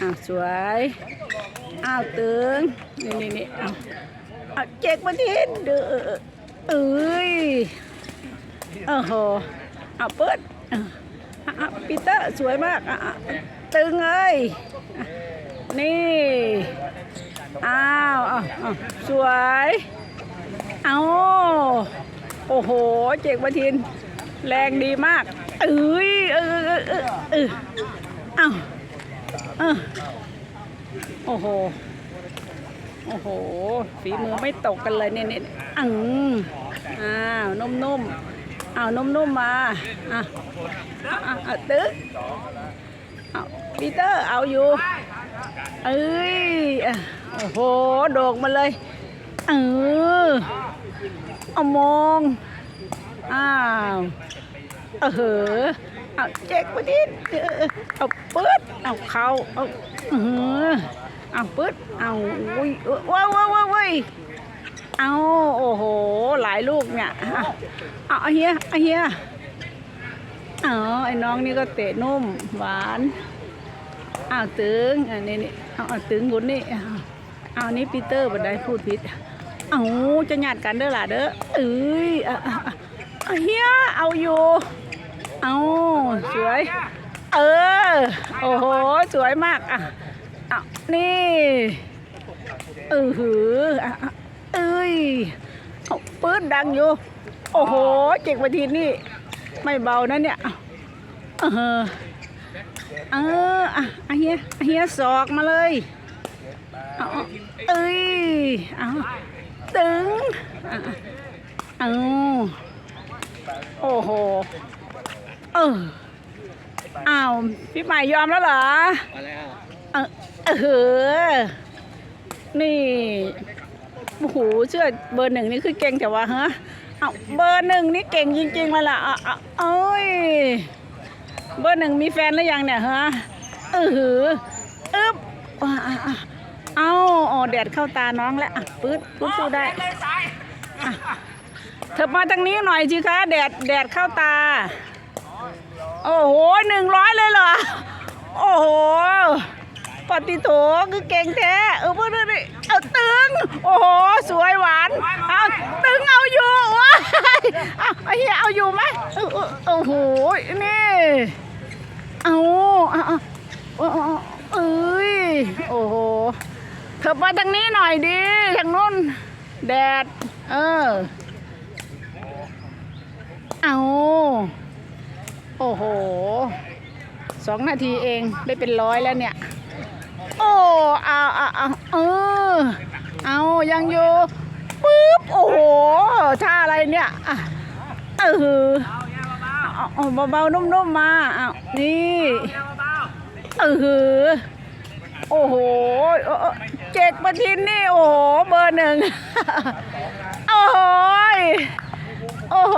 อ้าวสวย อ้าวตึง นี่นี่นี่อ้าวอ้าวเจ๊กมาทีเด้อเอ้ยโอ้โหเอาเปิดอะอะปีเตอร์สวยมากอะอะตึงเอ้ยนี่ อ้าวอ้าวสวย เอาโอ้โห เจ๊กมาทิน แรงดีมากเอ้ยเออเออเออเออเอ้า ออโอ้โห โอ้โห ฝีมือไม่ตกกันเลยเนี่ยเนี่ยอังอ้าว นุ่มๆอ้าว นุ่มๆมา อะ อะตึ๊กอ้าวปีเตอร์ เอาอยู่ เอ้ย โอ้โห โดกมาเลย เออเอามอง อ้าว เออ เอาเจ๊กมาดิเออเอาปืดเอาเขาเอาเออเอาปืดเอาอุ้ยว้าวว้าวว้าวเว้ยเอาโอ้โหหลายลูกเนี่ยเอาเฮียเอาเฮียเอาไอ้น้องนี่ก็เตะนุ่มหวานเอาตึงอันนี้นี่เอาตึงบุญนี่เอานี่ปีเตอร์บันไดพูดผิดเอาจะหยาดกันเด้อล่ะเด้อเอ้ยเฮียเอาอยู่ เอาสวย เออ โอ้โห สวยมาก อะเอานี่เออหืออะเอ้ยปื้นดังอยู่ โอ้โห เจ็กมาทีนี่ ไม่เบานะเนี่ย เออ เออ อะเฮียเฮียสอกมาเลยเอ้ยเอาตึงอะเอาโอ้โห เอออ้าวพี่ใหม่ยอมแล้วเหรอมาแล้วเออเออนี่โอ้โหเชื่อเบอร์หนึ่งนี่คือเก่งแต่ว่าฮะเอาเบอร์หนึ่งนี่เก่งจริงๆเลยล่ะอะอะเอ้ยเบอร์หนึ่งมีแฟนหรือยังเนี่ยฮะเออหืออึ๊บอะอะอะเอาอ๋อแดดเข้าตาน้องแล้วอะปื๊ดปื๊ดสู้ได้อะเธอมาทางนี้หน่อยสิคะแดดแดดเข้าตา โอ้โหหนึ่งร้อยเลยเหรอ โอ้โหปฏิโถคือเก่งแท้ เออเพื่อนนี่เอาตึง โอ้โห สวยหวาน เอาตึงเอาอยู่ว้าเอาไอ้เหี้ยเอาอยู่ไหมเออโอ้โห นี่เอาเอาเอาเอาเอาเอ้ย โอ้โห เธอมาทางนี้หน่อยดิทางนู้นแดด เออ เอา โอ้โห สองนาทีเองได้เป็นร้อยแล้วเนี่ย โอ้เอาเอาเอาเออเอายังอยู่ปึ๊บโอ้โหท่าอะไรเนี่ยอะเออเอาเอาเบาๆนุ่มๆมาเอานี่เออโอ้โหเจกประทินนี่โอ้โหเบอร์หนึ่งโอ้โหยโอ้โห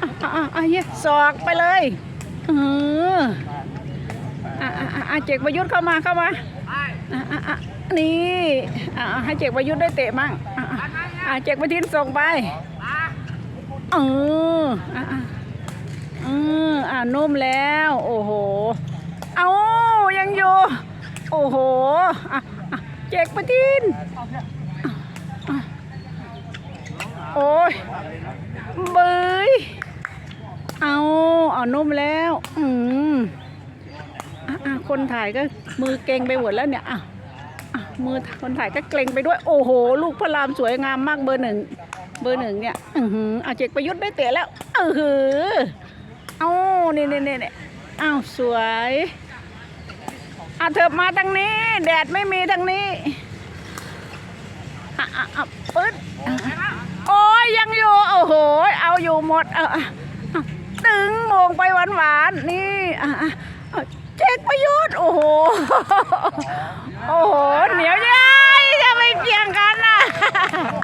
อะอะอะเหี้ยสอกไปเลยเออ อะอะอะเจกประยุทธ์เข้ามาเข้ามาอะอะอะนี่อะอะให้เจกประยุทธ์ได้เตะมั่งอะอะอะเจกประทินส่งไปเอออะอะเอออะนุ่มแล้ว โอ้โหเอายังอยู่โอ้โหอะอะเจกประทินโอ้ยเบยเอาเอานุ่มแล้ว อืม อะคนถ่ายก็มือเกรงไปหมดแล้วเนี่ยอะอะมือคนถ่ายก็เกรงไปด้วยโอ้โห ลูกพระรามสวยงามมากเบอร์หนึ่งเบอร์หนึ่งเนี่ยอือหือเอาเจกประยุทธ์ได้เตะแล้วเออหือเอาเนี่นี่นี่นี่อ้าวสวยอะเธอมาทางนี้ แดดไม่มีทางนี้อะอะอะปึ๊ดโอ้ยยังอยู่โอ้โหเอาอยู่หมดเออตึงโมงไปหวานหวานๆนี่อะอะ กประยุทธ์โอ้โห โอ้โห เหนียวเย้ยจะไปเกี่ยงกันน่ะ